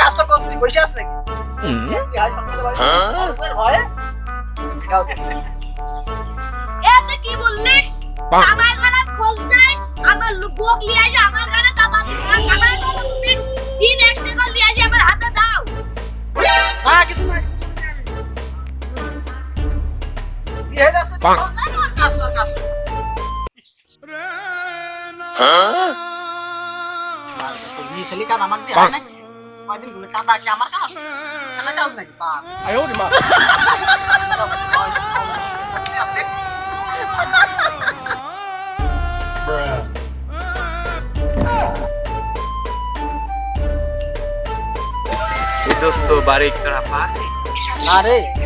কাজটা করছি বসে বাড়ি অফিসের ভয়ে? এটাও দেখছি কি বললি? আমার গানার খোঁজ নাই কি হয়ে যাচ্ছে কাজ কর কাজ কর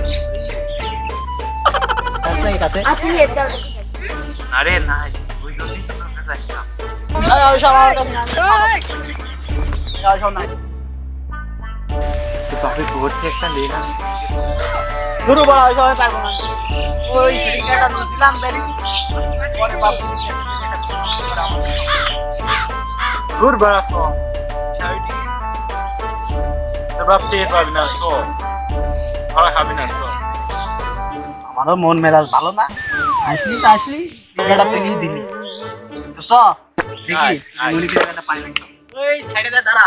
বিয়ে ছেলে কাজ আমাকে দিয়ে নাকি কয়দিন ধরে কাঁদা কি আমার কাজ খানা কাজ নাকি বাপ আয়ো রে মা এই। দোস্ত বাড়ি একটু রাফা আছে না রে কাজ নাই কাছে আপনি আরে নাই ওই জন্যই তো আমার ওইসব নাই তো বাপে টের পাবি না চ ধরা খাবি না চ আমারও মন মেজাজ ভালো না। আসলি তো আসলি জায়গাটা পেরিয়ে দিলি। তো চ দেখি। মনিকে জায়গাটা পাই নাকি। ওই সাইডে দে দাঁড়া।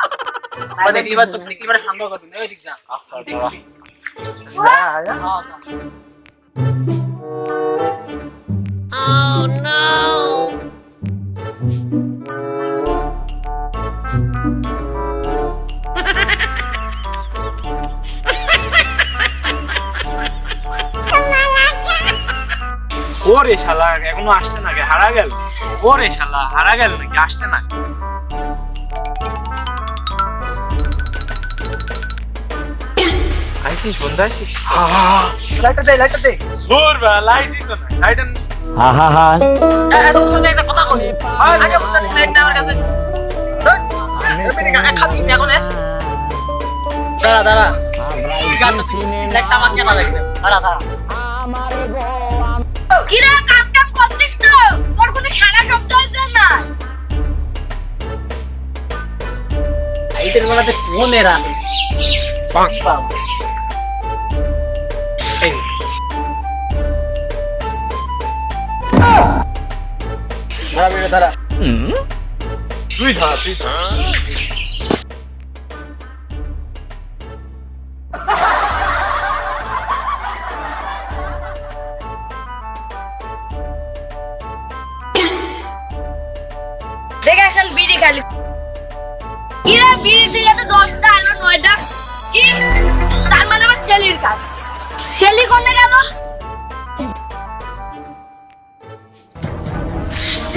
তারপর দেখলি বা তোর দেখলি বা সন্দেহ করবি। না ওই দিক যা। আচ্ছা দেখছি। যা যা হ্যাঁ, ওরে শালা এখনও আসছে না কে হারা গেল। ওরে শালা হারা গেল নাকি আসছে না? আইসিস বন্ধু আইসিস? লাইটটা দে লাইটটা দে। দূর বেড়া লাইটই তো নাই লাইট এ, এত করে একটা কথা বলি। আগে বলতে লাইট না আমার কাছে। খাবি এখন দাঁড়া দাঁড়া। লাইটটা আমার লাগবে দাঁড়া দাঁড়া। কিরে কাজ কাম করছিস তো? তোর কোনো সারা শব্দ হচ্ছে না? লাইটের বেলাতে ফোন এরা এই। দাঁড়া বেটা দাঁড়া। তুই ধর তুই ধর। দেখে আসল বিড়ি খালি। কিরে বিড়ি থেকে তো দশটা আলো নয়টা? কি? তার মানে আমার ছেলির কাজ। ছেলি কোনে গেল?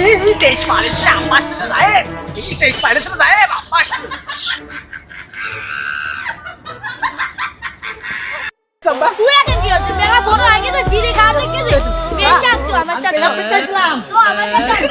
এই তেইশ মারিস রে আম্মা আসতে তো যায়। এই তেইশ যায় আম্মা আসতে তুই এখন কি হচ্ছে? মেলা বড় হয়ে গেছে বিড়ি খাওয়া দেখে বেশি আসছো আমার সাথে। তো আমার সাথে